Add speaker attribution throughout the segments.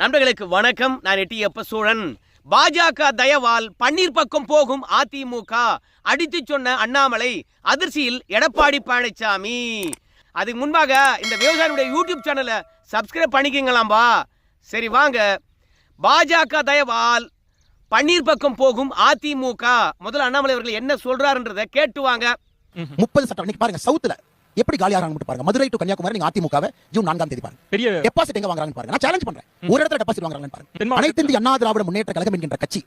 Speaker 1: நண்பர்களுக்கு வணக்கம். நான் எட்டியப்ப சோழன் பாஜக தயவால் பன்னீர் பக்கம் போகும் அதிமுக. அடித்து சொன்ன அண்ணாமலை அதிர்ச்சியில் எடப்பாடி பழனிசாமி. அதுக்கு முன்பாக இந்த விவசாயியுடைய யூடியூப் சேனலை சப்ஸ்கிரைப் பண்ணிக்கிங்களாம்பா. சரி வாங்க. பாஜக தயவால் பன்னீர் பக்கம் போகும் அதிமுக. முதல்ல அண்ணாமலை அவர்கள் என்ன சொல்றாருன்றதை கேட்டு வாங்க.
Speaker 2: முப்பது சட்டம் பாருங்க சவுத்துல. எப்படி காலியாகிறாங்க மட்டும் பாருங்க. மதுரை டு கன்னியாகுமரி நீங்க அதிமுகவை ஜூன் நான்காம் தேதி பாருங்க.
Speaker 3: பெரிய
Speaker 2: டெபாசிட் எங்க வாங்குறாங்கன்னு பாருங்க. நான் சேலஞ்ச் பண்றேன். ஒரு இடத்துல டெபாசிட் வாங்குறாங்கன்னு
Speaker 3: தென்
Speaker 2: பாருங்க அனைத்து இந்திய அண்ணா திராவிட முன்னேற்ற கழகம் என்கின்ற கட்சி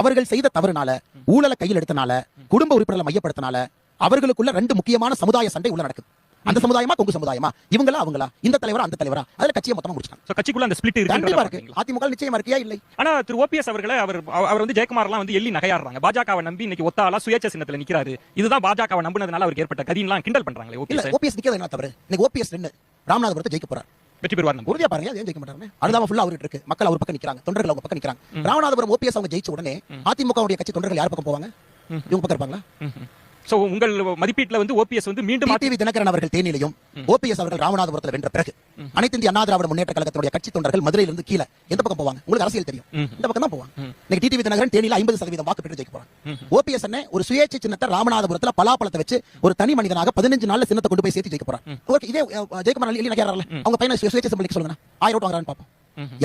Speaker 2: அவர்கள் செய்த தவறுனால ஊழலை கையில் எடுத்தனால குடும்ப உறுப்பினர்களை மையப்படுத்தினால அவர்களுக்குள்ள ரெண்டு முக்கியமான சமுதாய சண்டை உள்ள நடக்குது. அந்த சமுதாயமா கொங்கு சமுதாயமா? இவங்களா அவங்களா? இந்த தலைவரா அந்த தலைவரா? அதுல கட்சியை மொத்தமா முடிச்சிட்டாங்க
Speaker 3: கட்சிக்குள்ள அந்த ஸ்பிளிட்
Speaker 2: கண்டிப்பா
Speaker 3: இருக்கு.
Speaker 2: இருக்கு அதிமுக நிச்சயமா இருக்கியா இல்லை?
Speaker 3: ஆனா திரு ஓபிஎஸ் அவர்களை அவர் அவ- அவர் வந்து ஜெயக்குமார்லாம் வந்து எள்ளி நகையாடுறாங்க. பாஜகவை நம்பி இன்னைக்கு ஒத்தாளா சுயேட்சை சின்னத்துல நிக்கிறாரு. இதுதான் பாஜகவை நம்பினதுனால அவருக்கு ஏற்பட்ட கதின்லாம் கிண்டல் பண்றாங்களே ஓபிஎஸ்
Speaker 2: ஓபிஎஸ் நிக்கிறது என்ன தவறு? இன்னைக்கு ஓபிஎஸ் நின்னு ராமநாதபுரத்தை ஜெயிக்க போறாரு.
Speaker 3: வெற்றி பெறுவார்.
Speaker 2: உறுதியா பாருங்க ஏன் ஜெயிக்க மாட்டாங்க அதுதான் ஃபுல்லா அவர்கிட்ட இருக்கு. மக்கள் அவர் பக்கம் நிக்கிறாங்க. தொண்டர்கள் அவங்க பக்கம் நிக்கிறாங்க. ராமநாதபுரம் ஓபிஎஸ் அவங்க ஜெயிச்ச உடனே அதிமுக கட்சி தொண்டர்கள் யார் பக்கம் போவாங்க? இவங்க பக்கம் இருப்பாங்களா?
Speaker 3: So, உங்கள் மதிப்பீட்டுல வந்து ஓபிஎஸ் வந்து மீண்டும்
Speaker 2: டிடிவி தினகரன் அவர்கள் தேனியிலையும் ஓபிஎஸ் அவர்கள் ராமநாதபுரத்தில் வென்ற பிறகு அனைத்து இந்திய அண்ணா திராவிட முன்னேற்ற கழகத்தினுடைய கட்சி தொண்டர்கள் மதுரையில இருந்து கீழே எந்த பக்கம் போவாங்க? உங்களுக்கு அரசியல் தெரியும். இந்த பக்கம் தான் போவாங்க. இன்னைக்கு டிடிவி தினகரன் தேனியில ஐம்பது சதவீதம் வாக்கு பெற்று ஜெயிக்க போறாங்க. ஓபிஎஸ் அண்ணே ஒரு சுயேட்சை சின்னத்தை ராமநாதபுரத்துல பலாப்பழத்தை வச்சு ஒரு தனி மனிதனாக பதினஞ்சு நாள்ல சின்னத்தை கொண்டு போய் சேர்த்து ஜெயிக்க போறாங்க இதே ஜெயக்குமார் நகையாரல அவங்க பையனை சு- சுயேட்சை சிம்பிளுக்கு சொல்லுங்க ஆயிரம் ஓட்டு வாங்குறான்னு பார்ப்போம்.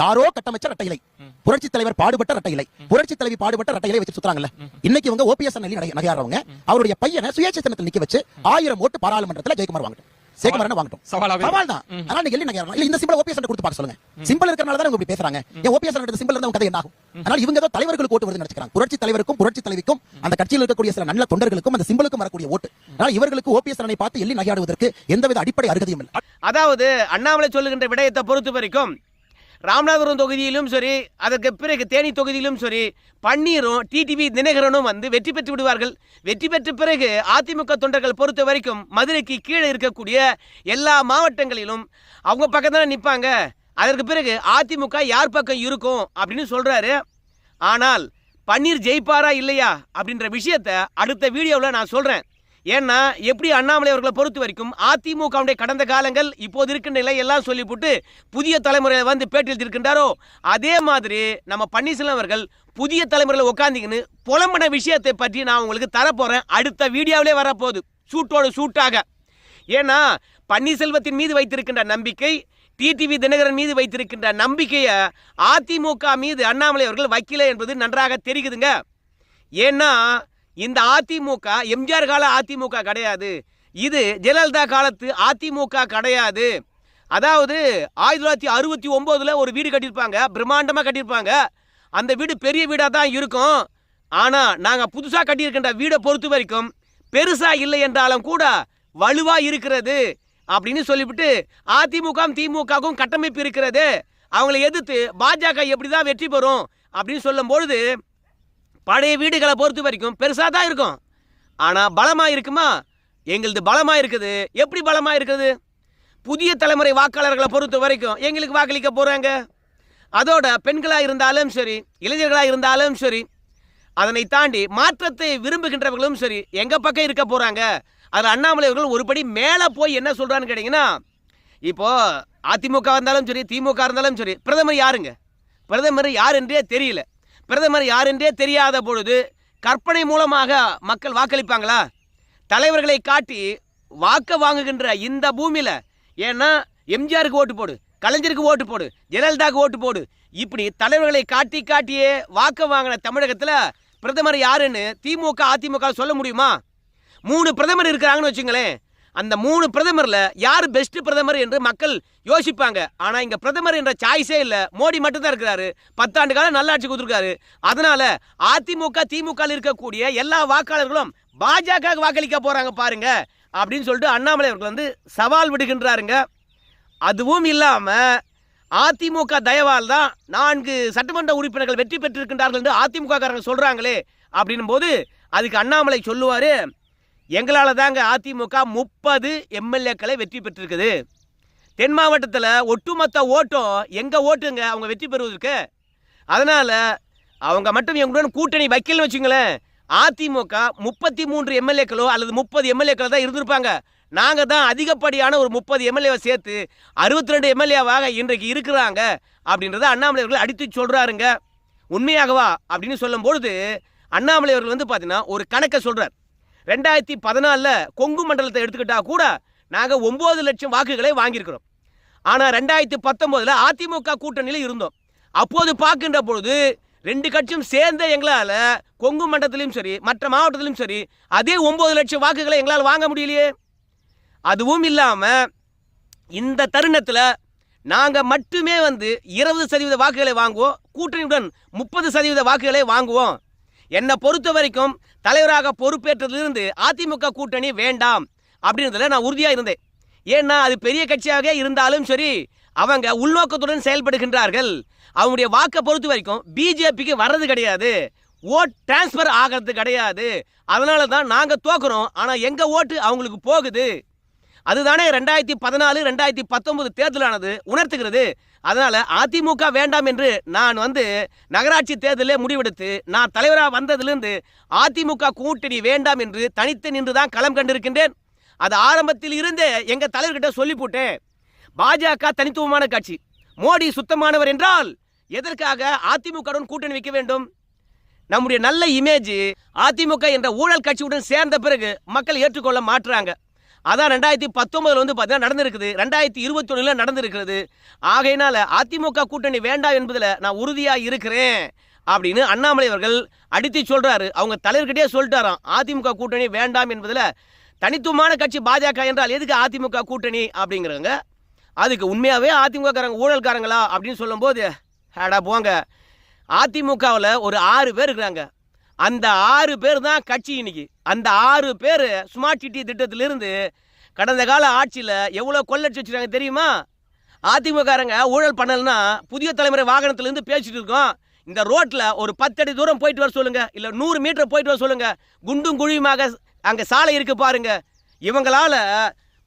Speaker 2: யாரோ கட்டமைச்ச ரெட்டை இலை. புரட்சி தலைவர் பாடுபட்ட ரெட்டை இலை. புரட்சி தலைவி பாடுபட்ட ரெட்டை இலை வச்சு சுத்துறாங்கல்ல. இன்னைக்கு இவங்க ஓபிஎஸ் நகையாடுறவங்க அவருடைய பையனை சுயேட்சை சின்னத்தில் நிக்க வச்சு ஆயிரம் ஓட்டு பாராளுமன்றத்துல ஜெயக்குமார் வாங்கட்டும். சவால் தான். அதனால நீங்க இல்ல இந்த சிம்பிள் ஓபிஎஸ் கொடுத்து பார்க்க சொல்லுங்க. சிம்பிள் இருக்கறனால தான் இப்படி பேசுறாங்க? ஏன் ஓபிஎஸ் சிம்பிள் இருந்தா கதை என்ன ஆகும் அதனால இவங்க ஏதோ தலைவர்களுக்கு ஓட்டு நினைச்சுக்கிறாங்க. புரட்சி தலைவருக்கும் புரட்சி தலைவிக்கும் அந்த கட்சியில் இருக்கக்கூடிய சில நல்ல தொண்டர்களுக்கும் அந்த சிம்பிளுக்கும் வரக்கூடிய ஓட்டு. அதனால இவர்களுக்கு ஓபிஎஸ் அண்ணனை பார்த்து எள்ளி நகையாடுவதற்கு எந்தவித அடிப்படை அருகதையும் இல்லை.
Speaker 1: அதாவது அண்ணாமலை சொல்லுகின்ற விடயத்தை பொறுத்த வரைக்கும் ராமநாதபுரம் தொகுதியிலும் சரி அதற்கு பிறகு தேனி தொகுதியிலும் சரி பன்னீரும் டிடிவி தினகரனும் வந்து வெற்றி பெற்று விடுவார்கள். வெற்றி பெற்ற பிறகு அதிமுக தொண்டர்கள் பொறுத்த வரைக்கும் மதுரைக்கு கீழே இருக்கக்கூடிய எல்லா மாவட்டங்களிலும் அவங்க பக்கம் தானே நிற்பாங்க அதற்கு பிறகு அதிமுக யார் பக்கம் இருக்கும் அப்படின்னு சொல்கிறாரு ஆனால் பன்னீர் ஜெயிப்பாரா இல்லையா அப்படின்ற விஷயத்த அடுத்த வீடியோவில் நான் சொல்கிறேன் ஏன்னா எப்படி அண்ணாமலை அவர்களை பொறுத்த வரைக்கும் அதிமுகவுடைய கடந்த காலங்கள் இப்போது இருக்கின்ற நிலை எல்லாம் சொல்லிவிட்டு புதிய தலைமுறையில் வந்து பேட்டியில் இருக்கின்றாரோ அதே மாதிரி நம்ம பன்னீர்செல்வம் அவர்கள் புதிய தலைமுறையில் உட்காந்துக்கின்னு புலம்பன விஷயத்தை பற்றி நான் உங்களுக்கு தரப்போகிறேன் அடுத்த வீடியோவிலே வரப்போகுது. சூட்டோடு சூட்டாக. ஏன்னா பன்னீர்செல்வத்தின் மீது வைத்திருக்கின்ற நம்பிக்கை டிடிவி தினகரன் மீது வைத்திருக்கின்ற நம்பிக்கையை அதிமுக மீது அண்ணாமலை அவர்கள் வைக்கல என்பது நன்றாக தெரியுதுங்க ஏன்னா இந்த அதிமுக எம்ஜிஆர் கால அதிமுக கிடையாது. இது ஜெயலலிதா காலத்து அதிமுக கிடையாது. அதாவது ஆயிரத்தி தொள்ளாயிரத்தி அறுபத்தி ஒம்போதில் ஒரு வீடு கட்டியிருப்பாங்க பிரம்மாண்டமாக கட்டியிருப்பாங்க. அந்த வீடு பெரிய வீடாக தான் இருக்கும். ஆனால் நாங்கள் புதுசாக கட்டியிருக்கின்ற வீடை பொறுத்த வரைக்கும் பெருசாக இல்லை என்றாலும் கூட வலுவாக இருக்கிறது அப்படின்னு சொல்லிவிட்டு அதிமுகவும் திமுகவும் கட்டமைப்பு இருக்கிறது. அவங்களை எதிர்த்து பாஜக எப்படி தான் வெற்றி பெறும் அப்படின்னு சொல்லும்பொழுது பழைய வீடுகளை பொறுத்த வரைக்கும் பெருசாக தான் இருக்கும். ஆனால் பலமாக இருக்குமா? எங்களுது பலமாக இருக்குது. எப்படி பலமாக இருக்குது? புதிய தலைமுறை வாக்காளர்களை பொறுத்த வரைக்கும் எங்களுக்கு வாக்களிக்க போகிறாங்க அதோட பெண்களாக இருந்தாலும் சரி இளைஞர்களாக இருந்தாலும் சரி அதனை தாண்டி மாற்றத்தை விரும்புகின்றவர்களும் சரி எங்கள் பக்கம் இருக்க போகிறாங்க அதில் அண்ணாமலை அவர்கள் ஒருபடி மேலே போய் என்ன சொல்கிறான்னு கேட்டிங்கன்னா இப்போ அதிமுக இருந்தாலும் சரி திமுக இருந்தாலும் சரி பிரதமர் யாருங்க? பிரதமர் யார் என்றே தெரியல. பிரதமர் யார் என்றே தெரியாத பொழுது கற்பனை மூலமாக மக்கள் வாக்களிப்பாங்களா? தலைவர்களை காட்டி வாக்க வாங்குகின்ற இந்த பூமியில் ஏன்னா எம்ஜிஆருக்கு ஓட்டு போடு கலைஞருக்கு ஓட்டு போடு ஜெயலலிதாவுக்கு ஓட்டு போடு இப்படி தலைவர்களை காட்டி காட்டியே வாக்க வாங்கின தமிழகத்தில் பிரதமர் யாருன்னு திமுக அதிமுக சொல்ல முடியுமா? மூணு பிரதமர் இருக்கிறாங்கன்னு வச்சுங்களேன் அந்த மூணு பிரதமரில் யார் பெஸ்ட் பிரதமர் என்று மக்கள் யோசிப்பாங்க. ஆனால் இங்கே பிரதமர் என்ற சாய்ஸே இல்லை. மோடி மட்டும்தான் இருக்கிறாரு. பத்தாண்டு காலம் நல்லாட்சி கொடுத்துருக்காரு. அதனால அதிமுக திமுக இருக்கக்கூடிய எல்லா வாக்காளர்களும் பாஜக வாக்களிக்க போகிறாங்க பாருங்க அப்படின்னு சொல்லிட்டு அண்ணாமலை அவர்கள் வந்து சவால் விடுகின்றாருங்க. அதுவும் இல்லாமல் அதிமுக தயவால் தான் நான்கு சட்டமன்ற உறுப்பினர்கள் வெற்றி பெற்றிருக்கின்றார்கள் என்று அதிமுக காரங்க சொல்கிறாங்களே அப்படின்னும் போது அதுக்கு அண்ணாமலை சொல்லுவார் எங்களால் தாங்க அதிமுக முப்பது எம்எல்ஏக்களை வெற்றி பெற்றிருக்குது. தென் மாவட்டத்தில் ஒட்டுமொத்த ஓட்டும் எங்கள் ஓட்டுங்க? அவங்க வெற்றி பெறுவதற்கு. அதனால் அவங்க மட்டும் எங்களுடன் கூட்டணி வைக்கலன்னு வச்சுங்களேன். அதிமுக முப்பத்தி மூன்று எம்எல்ஏக்களோ அல்லது முப்பது எம்எல்ஏக்களோ தான் இருந்திருப்பாங்க. நாங்கள் தான் அதிகப்படியான ஒரு முப்பது எம்எல்ஏவை சேர்த்து அறுபத்தி ரெண்டு எம்எல்ஏவாக இன்றைக்கு இருக்கிறாங்க அப்படின்றத அண்ணாமலை அவர்கள் அடித்து சொல்கிறாருங்க உண்மையாகவா? அப்படின்னு சொல்லும் பொழுது அண்ணாமலை அவர்கள் வந்து பார்த்தீங்கன்னா ஒரு கணக்கை சொல்கிறார் ரெண்டாயிரத்தி பதினாலில் கொங்கு மண்டலத்தை எடுத்துக்கிட்டா கூட நாங்கள் ஒம்பது லட்சம் வாக்குகளை வாங்கியிருக்கிறோம். ஆனால் ரெண்டாயிரத்தி பத்தொம்போதில் அதிமுக கூட்டணியில் இருந்தோம். அப்போது பார்க்கின்ற பொழுது ரெண்டு கட்சியும் சேர்ந்த எங்களால் கொங்கு மண்டலத்திலையும் சரி மற்ற மாவட்டத்திலும் சரி அதே ஒம்பது லட்சம் வாக்குகளை எங்களால் வாங்க முடியலையே. அதுவும் இல்லாமல் இந்த தருணத்தில் நாங்கள் மட்டுமே வந்து இருபது சதவீத வாக்குகளை வாங்குவோம் கூட்டணியுடன் முப்பது சதவீத வாக்குகளை வாங்குவோம். என்னை பொறுத்த வரைக்கும் தலைவராக பொறுப்பேற்றதிலிருந்து அதிமுக கூட்டணி வேண்டாம் அப்படின்றதுல நான் உறுதியாக இருந்தேன். ஏன்னா அது பெரிய கட்சியாக இருந்தாலும் சரி அவங்க உள்நோக்கத்துடன் செயல்படுகின்றார்கள். அவங்களுடைய வாக்கை பொறுத்த வரைக்கும் பிஜேபிக்கு வர்றது கிடையாது. ஓட் டிரான்ஸ்ஃபர் ஆகிறது கிடையாது. அதனால தான் நாங்கள் தோக்குறோம். ஆனால் எங்கள் ஓட்டு அவங்களுக்கு போகுது? அதுதானே ரெண்டாயிரத்தி பதினாலு ரெண்டாயிரத்தி பத்தொன்பது தேர்தலானது உணர்த்துகிறது. அதனால் அதிமுக வேண்டாம் என்று நான் வந்து நகராட்சி தேர்தலே முடிவெடுத்து நான் தலைவராக வந்ததிலிருந்து அதிமுக கூட்டணி வேண்டாம் என்று தனித்து நின்று தான் களம் கண்டிருக்கின்றேன். அது ஆரம்பத்தில் இருந்தே எங்கள் தலைவர்கிட்ட சொல்லி போட்டேன் பாஜக தனித்துவமான கட்சி. மோடி சுத்தமானவர் என்றால் எதற்காக அதிமுகவுடன் கூட்டணி வைக்க வேண்டும்? நம்முடைய நல்ல இமேஜ் அதிமுக என்ற ஊழல் கட்சியுடன் சேர்ந்த பிறகு மக்கள் ஏற்றுக்கொள்ள மாட்டுறாங்க அதான் ரெண்டாயிரத்தி பத்தொன்பதில் வந்து பார்த்தீங்கன்னா நடந்திருக்குது. ரெண்டாயிரத்தி இருபத்தொன்னில் நடந்திருக்கிறது. ஆகையினால அதிமுக கூட்டணி வேண்டாம் என்பதில் நான் உறுதியாக இருக்கிறேன் அப்படின்னு அண்ணாமலை அவர்கள் அடித்து சொல்கிறாரு அவங்க தலைவர்கிட்டே சொல்லிட்டாராம். அதிமுக கூட்டணி வேண்டாம் என்பதில் தனித்துவமான கட்சி பாஜக என்றால் எதுக்கு அதிமுக கூட்டணி அப்படிங்கிறாங்க அதுக்கு உண்மையாகவே அதிமுகக்காரங்க ஊழல்காரங்களா அப்படின்னு சொல்லும்போது அடா போங்க. அதிமுகவில் ஒரு ஆறு பேர் இருக்கிறாங்க. அந்த ஆறு பேர் தான் கட்சி இன்னைக்கு. அந்த ஆறு பேர் ஸ்மார்ட் சிட்டி திட்டத்திலிருந்து கடந்த கால ஆட்சியில் எவ்வளோ கொள்ளடிச்சு வச்சுருக்காங்க தெரியுமா? அதிமுககாரங்க ஊழல் பண்ணலன்னா புதிய தலைமுறை வாகனத்திலேருந்து பேசிட்டு இருக்கோம். இந்த ரோட்டில் ஒரு பத்தடி தூரம் போயிட்டு வர சொல்லுங்கள் இல்லை நூறு மீட்டர் போயிட்டு வர சொல்லுங்கள் குண்டும் குழியுமாக அங்கே சாலை இருக்கு பாருங்க. இவங்களால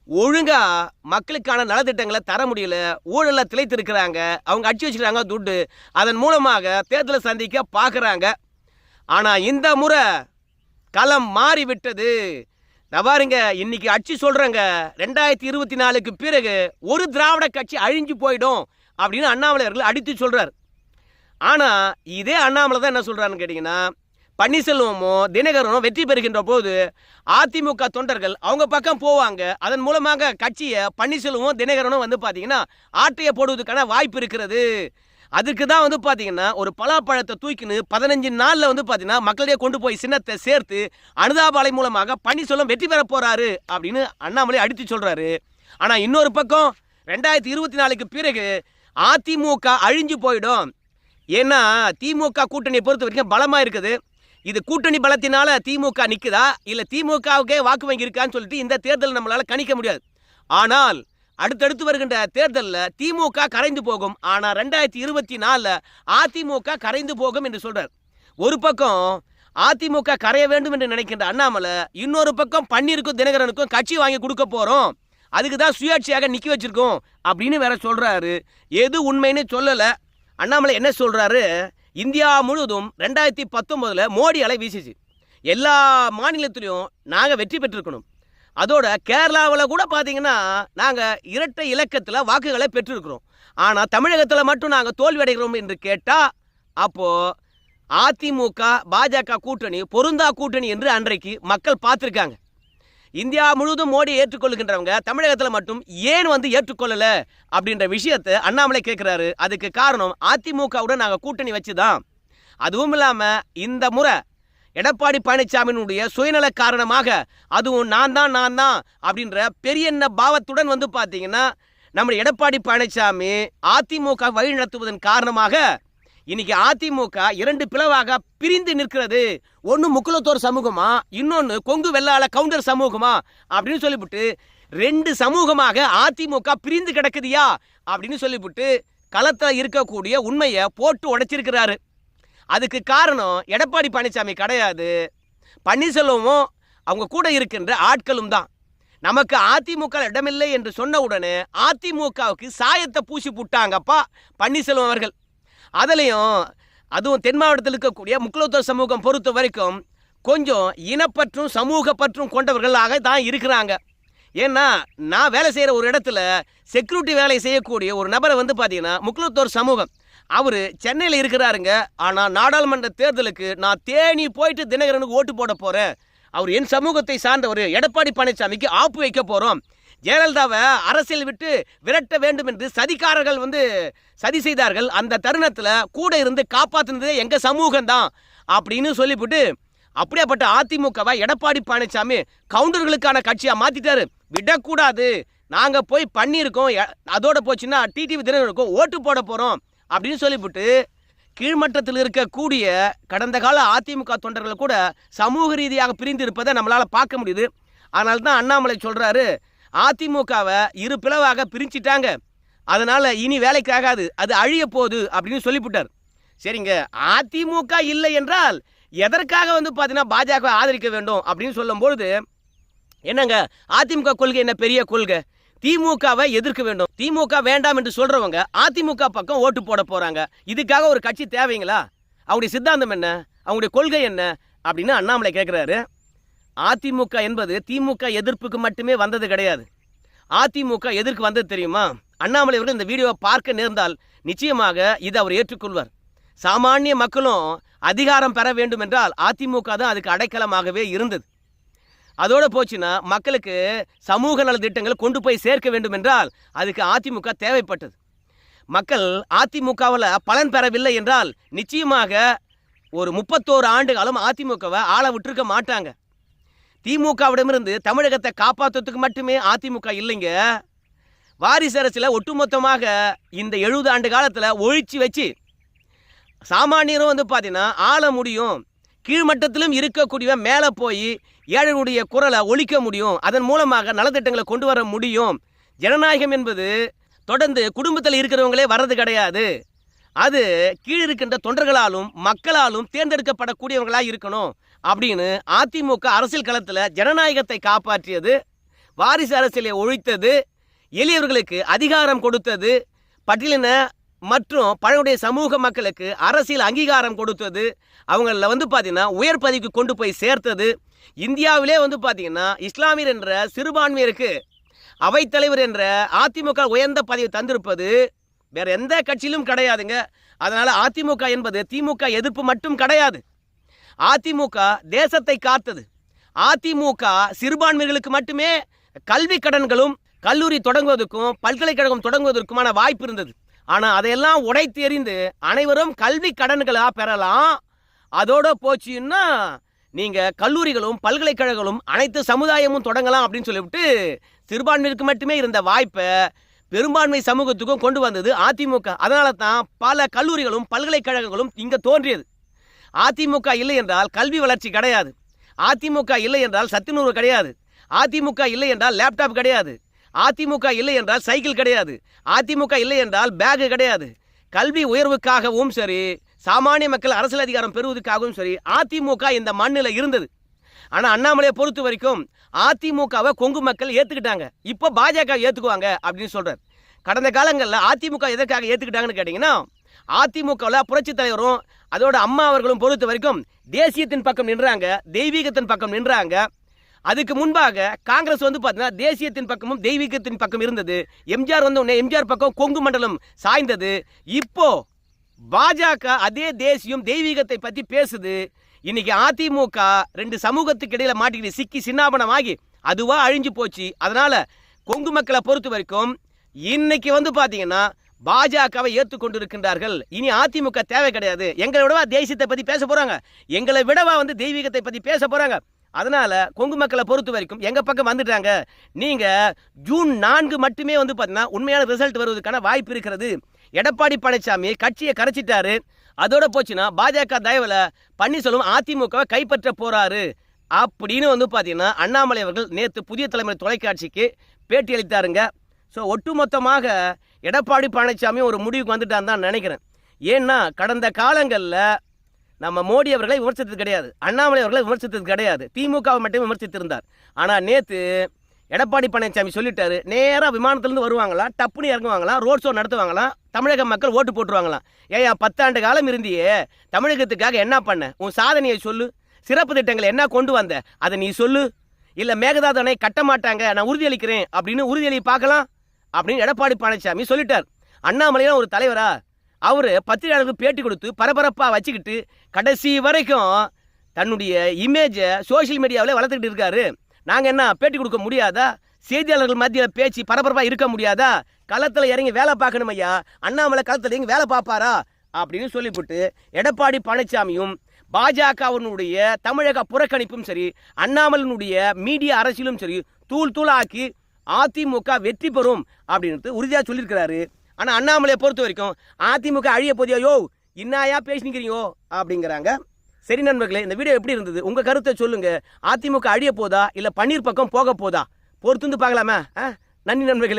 Speaker 1: ஒழுங்காக மக்களுக்கான நலத்திட்டங்களை தர முடியல. ஊழலில் திளைத்திருக்கிறாங்க. அவங்க அடிச்சு வச்சுக்கிறாங்க துட்டு. அதன் மூலமாக தேர்தலை சந்திக்க பார்க்குறாங்க ஆனால் இந்த முறை களம் மாறி விட்டது நான் பாருங்க இன்னைக்கு அச்சு சொல்கிறேங்க ரெண்டாயிரத்தி இருபத்தி நாலுக்கு பிறகு ஒரு திராவிட கட்சி அழிஞ்சு போயிடும் அப்படின்னு அண்ணாமலையர்கள் அடித்து சொல்கிறார் ஆனால் இதே அண்ணாமலை தான் என்ன சொல்கிறான்னு கேட்டிங்கன்னா பன்னீர்செல்வமும் தினகரனும் வெற்றி பெறுகின்ற போது அதிமுக தொண்டர்கள் அவங்க பக்கம் போவாங்க. அதன் மூலமாக கட்சியை பன்னீர்செல்வமும் தினகரனும் வந்து பார்த்தீங்கன்னா ஆட்டையை போடுவதற்கான வாய்ப்பு இருக்கிறது. அதுக்கு தான் வந்து பார்த்தீங்கன்னா ஒரு பலாப்பழத்தை தூக்கின்னு பதினஞ்சு நாளில் வந்து பார்த்தீங்கன்னா மக்களிடையே கொண்டு போய் சின்னத்தை சேர்த்து அனுதாபாலை மூலமாக பன்னீர்செல்வம் வெற்றி பெற போகிறாரு அப்படின்னு அண்ணாமலை அடித்து சொல்கிறாரு ஆனால் இன்னொரு பக்கம் ரெண்டாயிரத்தி இருபத்தி நாலுக்கு பிறகு அதிமுக அழிஞ்சு போயிடும். ஏன்னா திமுக கூட்டணியை பொறுத்த வரைக்கும் பலமாக இருக்குது. இது கூட்டணி பலத்தினால திமுக நிற்குதா இல்லை திமுகவுக்கே வாக்கு வங்கி இருக்கான்னு சொல்லிட்டு இந்த தேர்தல் நம்மளால் கணிக்க முடியாது. ஆனால் அடுத்தடுத்து வருகின்ற தேர்தலில் திமுக கரைந்து போகும். ஆனால் ரெண்டாயிரத்தி இருபத்தி நாலில் அதிமுக கரைந்து போகும் என்று சொல்றார். ஒரு பக்கம் அதிமுக கரைய வேண்டும் என்று நினைக்கின்ற அண்ணாமலை இன்னொரு பக்கம் பன்னீருக்கும் தினகரனுக்கும் கட்சி வாங்கி கொடுக்க போகிறோம் அதுக்கு தான் சுயாட்சியாக நிற்க வச்சிருக்கோம் அப்படின்னு வேற சொல்கிறாரு எது உண்மைன்னு சொல்லலை. அண்ணாமலை என்ன சொல்கிறாரு இந்தியா முழுவதும் ரெண்டாயிரத்தி பத்தொம்போதில் மோடி அலை வீசிச்சு. எல்லா மாநிலத்திலையும் நாங்கள் வெற்றி பெற்றிருக்கணும். அதோட கேரளாவில் கூட பார்த்தீங்கன்னா நாங்கள் இரட்டை இலக்கத்தில் வாக்குகளை பெற்றிருக்கிறோம். ஆனால் தமிழகத்தில் மட்டும் நாங்கள் தோல்வி அடைகிறோம் என்று கேட்டால் அப்போது அதிமுக பாஜக கூட்டணி பொருந்தா கூட்டணி என்று அன்றைக்கு மக்கள் பார்த்துருக்காங்க. இந்தியா முழுவதும் மோடியை ஏற்றுக்கொள்கின்றவங்க தமிழகத்தில் மட்டும் ஏன் வந்து ஏற்றுக்கொள்ளலை அப்படின்ற விஷயத்தை அண்ணாமலை கேட்குறாரு அதுக்கு காரணம் அதிமுகவுடன் நாங்கள் கூட்டணி வச்சு தான் அதுவும் இல்லாமல் இந்த முறை எடப்பாடி பழனிசாமியினுடைய சுயநல காரணமாக அதுவும் நான் தான் நான் தான் அப்படின்ற பெரிய பாவத்துடன் வந்து பார்த்தீங்கன்னா நம்ம எடப்பாடி பழனிசாமி அதிமுக வழி நடத்துவதன் காரணமாக இன்னைக்கு அதிமுக இரண்டு பிளவாக பிரிந்து நிற்கிறது. ஒன்று முக்குலத்தோர் சமூகமா இன்னொன்று கொங்கு வெள்ளாள கவுண்டர் சமூகமா அப்படின்னு சொல்லிவிட்டு ரெண்டு சமூகமாக அதிமுக பிரிந்து கிடக்குதியா அப்படின்னு சொல்லிவிட்டு களத்தில் இருக்கக்கூடிய உண்மையை போட்டு உடைச்சிருக்கிறாரு. அதுக்கு காரணம் எடப்பாடி பழனிசாமி கிடையாது. பன்னீர்செல்வமும் அவங்க கூட இருக்கின்ற ஆட்களும் தான். நமக்கு அதிமுக இடமில்லை என்று சொன்ன உடனே அதிமுகவுக்கு சாயத்தை பூசி புட்டாங்கப்பா பன்னீர்செல்வம் அவர்கள். அதுலேயும் அதுவும் தென் மாவட்டத்தில் இருக்கக்கூடிய முக்கியத்துவ சமூகம் பொறுத்த வரைக்கும் கொஞ்சம் இனப்பற்றும் சமூக பற்றும் கொண்டவர்களாக தான் இருக்கிறாங்க. ஏன்னா நான் வேலை செய்கிற ஒரு இடத்துல செக்யூரிட்டி வேலை செய்யக்கூடிய ஒரு நபரை வந்து பார்த்தீங்கன்னா முக்கியத்துவ சமூகம். அவர் சென்னையில் இருக்கிறாருங்க. ஆனால் நாடாளுமன்ற தேர்தலுக்கு நான் தேனி போயிட்டு தினகரனுக்கு ஓட்டு போட போகிறேன் அவர் என் சமூகத்தை சார்ந்தவர். எடப்பாடி பழனிசாமிக்கு ஆப்பு வைக்க போகிறோம் ஜெயலலிதாவை அரசியல் விட்டு விரட்ட வேண்டும் என்று சதிகாரர்கள் வந்து சதி செய்தார்கள். அந்த தருணத்தில் கூட இருந்து காப்பாற்றினது எங்கள் சமூகம்தான் அப்படின்னு சொல்லிவிட்டு அப்படியாப்பட்ட அதிமுகவை எடப்பாடி பழனிசாமி கவுண்டர்களுக்கான கட்சியாக மாற்றிட்டாரு விடக்கூடாது. நாங்கள் போய் பண்ணியிருக்கோம். அதோட போச்சுன்னா டிடிவி தினகரனுக்கும் ஓட்டு போட போகிறோம் அப்படின்னு சொல்லிவிட்டு கீழ்மட்டத்தில் இருக்கக்கூடிய கடந்த கால அதிமுக தொண்டர்கள் கூட சமூக ரீதியாக பிரிந்து இருப்பதை நம்மளால் பார்க்க முடியுது. அதனால தான் அண்ணாமலை சொல்கிறாரு அதிமுகவை இரு பிளவாக பிரிஞ்சிட்டாங்க. அதனால் இனி வேலைக்கு ஆகாது அது அழிய போகுது அப்படின்னு சொல்லிவிட்டார் சரிங்க அதிமுக இல்லை என்றால் எதற்காக வந்து பார்த்தீங்கன்னா பாஜக ஆதரிக்க வேண்டும் அப்படின்னு சொல்லும்பொழுது என்னங்க அதிமுக கொள்கை என்ன பெரிய கொள்கை? திமுகவை எதிர்க்க வேண்டும். திமுக வேண்டாம் என்று சொல்றவங்க அதிமுக பக்கம் ஓட்டு போட போறாங்க. இதுக்காக ஒரு கட்சி தேவைங்களா? அவருடைய சித்தாந்தம் என்ன? அவங்களுடைய கொள்கை என்ன? அப்படின்னு அண்ணாமலை கேட்குறாரு அதிமுக என்பது திமுக எதிர்ப்புக்கு மட்டுமே வந்தது கிடையாது. அதிமுக எதிர்க்கு வந்தது தெரியுமா? அண்ணாமலை அவர்கள் இந்த வீடியோவை பார்க்க நேர்ந்தால் நிச்சயமாக இதை அவர் ஏற்றுக்கொள்வார். சாமானிய மக்களும் அதிகாரம் பெற வேண்டும் என்றால் அதிமுக தான் அதுக்கு அடைக்கலமாகவே இருந்தது. அதோட போச்சுன்னா மக்களுக்கு சமூக நலத்திட்டங்களை கொண்டு போய் சேர்க்க வேண்டும் என்றால் அதுக்கு அதிமுக தேவைப்பட்டது. மக்கள் அதிமுகவில் பலன் பெறவில்லை என்றால் நிச்சயமாக ஒரு முப்பத்தோரு ஆண்டு காலம் அதிமுகவை ஆள விட்டுருக்க மாட்டாங்க. திமுகவிடமிருந்து தமிழகத்தை காப்பாற்றுறதுக்கு மட்டுமே அதிமுக இல்லைங்க. வாரிசு அரசில் ஒட்டுமொத்தமாக இந்த எழுபது ஆண்டு காலத்தில் ஒழிச்சு வச்சு சாமானியரும் வந்து பார்த்தீங்கன்னா ஆள முடியும். கீழ்மட்டத்திலும் இருக்கக்கூடியவன் மேலே போய் ஏழைகளுடைய குரலை ஒழிக்க முடியும். அதன் மூலமாக நலத்திட்டங்களை கொண்டு வர முடியும். ஜனநாயகம் என்பது தொடர்ந்து குடும்பத்தில் இருக்கிறவங்களே வர்றது கிடையாது. அது கீழ் இருக்கின்ற தொண்டர்களாலும் மக்களாலும் தேர்ந்தெடுக்கப்படக்கூடியவங்களாக இருக்கணும் அப்படின்னு அதிமுக அரசியல் களத்தில் ஜனநாயகத்தை காப்பாற்றியது வாரிசு அரசியலை ஒழித்தது எளியவர்களுக்கு அதிகாரம் கொடுத்தது பட்டியலின மற்றும் பழங்குடிய சமூக மக்களுக்கு அரசியல் அங்கீகாரம் கொடுத்தது. அவங்கள வந்து பார்த்திங்கன்னா உயர் பதவிக்கு கொண்டு போய் சேர்த்தது. இந்தியாவிலே வந்து பார்த்திங்கன்னா இஸ்லாமியர் என்ற சிறுபான்மையருக்கு அவைத்தலைவர் என்ற அதிமுக உயர்ந்த பதவி தந்திருப்பது வேற எந்த கட்சியிலும் கிடையாதுங்க. அதனால் அதிமுக என்பது திமுக எதிர்ப்பு மட்டும் கிடையாது. அதிமுக தேசத்தை காத்தது. அதிமுக சிறுபான்மைகளுக்கு மட்டுமே கல்வி கடன்களும் கல்லூரி தொடங்குவதற்கும் பல்கலைக்கழகம் தொடங்குவதற்குமான வாய்ப்பு இருந்தது. ஆனால் அதையெல்லாம் உடைத்து எறிந்து அனைவரும் கல்வி கடன்களாக பெறலாம். அதோட போச்சுன்னா நீங்கள் கல்லூரிகளும் பல்கலைக்கழகங்களும் அனைத்து சமுதாயமும் தொடங்கலாம் அப்படின்னு சொல்லிவிட்டு சிறுபான்மையிற்கு மட்டுமே இருந்த வாய்ப்பை பெரும்பான்மை சமூகத்துக்கும் கொண்டு வந்தது அதிமுக. அதனால தான் பல கல்லூரிகளும் பல்கலைக்கழகங்களும் இங்கே தோன்றியது. அதிமுக இல்லை என்றால் கல்வி வளர்ச்சி கிடையாது. அதிமுக இல்லை என்றால் சத்துணர்வு கிடையாது. அதிமுக இல்லை என்றால் லேப்டாப் கிடையாது. அதிமுக இல்லை என்றால் சைக்கிள் கிடையாது. அதிமுக இல்லை என்றால் பேகு கிடையாது. கல்வி உயர்வுக்காகவும் சரி சாமானிய மக்கள் அரசியல் அதிகாரம் பெறுவதற்காகவும் சரி அதிமுக இந்த மண்ணில் இருந்தது. ஆனால் அண்ணாமலையை பொறுத்த வரைக்கும் அதிமுகவை கொங்கு மக்கள் ஏற்றுக்கிட்டாங்க இப்போ பாஜக ஏற்றுக்குவாங்க அப்படின்னு சொல்கிறார் கடந்த காலங்களில் அதிமுக எதற்காக ஏற்றுக்கிட்டாங்கன்னு கேட்டிங்கன்னா அதிமுகவில் புரட்சித் தலைவரும் அதோட அம்மா அவர்களும் பொறுத்த வரைக்கும் தேசியத்தின் பக்கம் நின்றாங்க தெய்வீகத்தின் பக்கம் நின்றாங்க. அதுக்கு முன்பாக காங்கிரஸ் வந்து பார்த்தீங்கன்னா தேசியத்தின் பக்கமும் தெய்வீகத்தின் பக்கம் இருந்தது. எம்ஜிஆர் வந்து உடனே எம்ஜிஆர் பக்கம் கொங்கு மண்டலம் சாய்ந்தது. இப்போ பாஜக அதே தேசியம் தெய்வீகத்தை பற்றி பேசுது. இன்னைக்கு அதிமுக ரெண்டு சமூகத்துக்கு இடையில மாட்டிக்கிட்டு சிக்கி சின்னாபனமாகி அதுவா அழிஞ்சு போச்சு. அதனால கொங்கு மக்களை பொறுத்த வரைக்கும் இன்னைக்கு வந்து பார்த்தீங்கன்னா பாஜகவை ஏற்றுக்கொண்டு இருக்கின்றார்கள் இனி அதிமுக தேவை கிடையாது. எங்களை விடவா தேசியத்தை பற்றி பேச போகிறாங்க எங்களை விடவா வந்து தெய்வீகத்தை பற்றி பேச போகிறாங்க அதனால் கொங்கு மக்களை பொறுத்த வரைக்கும் எங்கள் பக்கம் வந்துட்டாங்க? நீங்கள் ஜூன் நான்கு மட்டுமே வந்து பார்த்தீங்கன்னா உண்மையான ரிசல்ட் வருவதற்கான வாய்ப்பு இருக்கிறது. எடப்பாடி பழனிசாமி கட்சியை கரைச்சிட்டாரு. அதோட போச்சுன்னா பாஜக தயவில் பன்னீர்செல்வம் அதிமுகவை கைப்பற்ற போகிறாரு அப்படின்னு வந்து பார்த்தீங்கன்னா அண்ணாமலை அவர்கள் நேற்று புதிய தலைமுறை தொலைக்காட்சிக்கு பேட்டி அளித்தாருங்க. ஸோ ஒட்டுமொத்தமாக எடப்பாடி பழனிசாமி ஒரு முடிவுக்கு வந்துட்டான்னு தான் நினைக்கிறேன். ஏன்னா கடந்த காலங்களில் நம்ம மோடி அவர்களை விமர்சித்தது கிடையாது. அண்ணாமலை அவர்களை விமர்சித்தது கிடையாது. திமுகவை மட்டும் விமர்சித்திருந்தார். ஆனால் நேற்று எடப்பாடி பழனிசாமி சொல்லிட்டாரு நேராக விமானத்துலேருந்து வருவாங்களாம் டப்புனு இறங்குவாங்களா ரோட் ஷோ நடத்துவாங்களாம் தமிழக மக்கள் ஓட்டு போட்டுருவாங்களாம் ஏயா பத்தாண்டு காலம் இருந்தியே தமிழகத்துக்காக என்ன பண்ண? உன் சாதனையை சொல்லு. சிறப்பு திட்டங்களை என்ன கொண்டு வந்த? அதை நீ சொல்லு. இல்லை மேகதாதனை கட்ட மாட்டாங்க நான் உறுதியளிக்கிறேன் அப்படின்னு உறுதியளி பார்க்கலாம் அப்படின்னு எடப்பாடி பழனிசாமி சொல்லிட்டார். அண்ணாமலையான ஒரு தலைவரா? அவர் பத்திரிகையாளருக்கு பேட்டி கொடுத்து பரபரப்பாக வச்சுக்கிட்டு கடைசி வரைக்கும் தன்னுடைய இமேஜை சோஷியல் மீடியாவில் வளர்த்துக்கிட்டு இருக்காரு. நாங்கள் என்ன பேட்டி கொடுக்க முடியாதா? செய்தியாளர்கள் மத்தியில் பேச்சு பரபரப்பாக இருக்க முடியாதா? களத்தில் இறங்கி வேலை பார்க்கணும் ஐயா. அண்ணாமலை களத்தில் இறங்கி வேலை பார்ப்பாரா? அப்படின்னு சொல்லிவிட்டு எடப்பாடி பழனிசாமியும் பாஜகவினுடைய தமிழக புறக்கணிப்பும் சரி அண்ணாமலனுடைய மீடியா அரசியலும் சரி தூள் தூளாக்கி அதிமுக வெற்றி பெறும் அப்படின்றது உறுதியாக சொல்லியிருக்கிறாரு. ஆனா அண்ணாமலையை பொறுத்த வரைக்கும் அதிமுக அழிய போதியோ? யோ இன்னாயா பேசினிக்கிறீங்கோ? அப்படிங்கிறாங்க. சரி நண்பர்களே இந்த வீடியோ எப்படி இருந்தது? உங்க கருத்தை சொல்லுங்க. அதிமுக அழிய போதா? இல்ல பன்னீர் பக்கம் போக போதா? பொறுத்துந்து பார்க்கலாமா ஆ? நன்றி நண்பர்களே.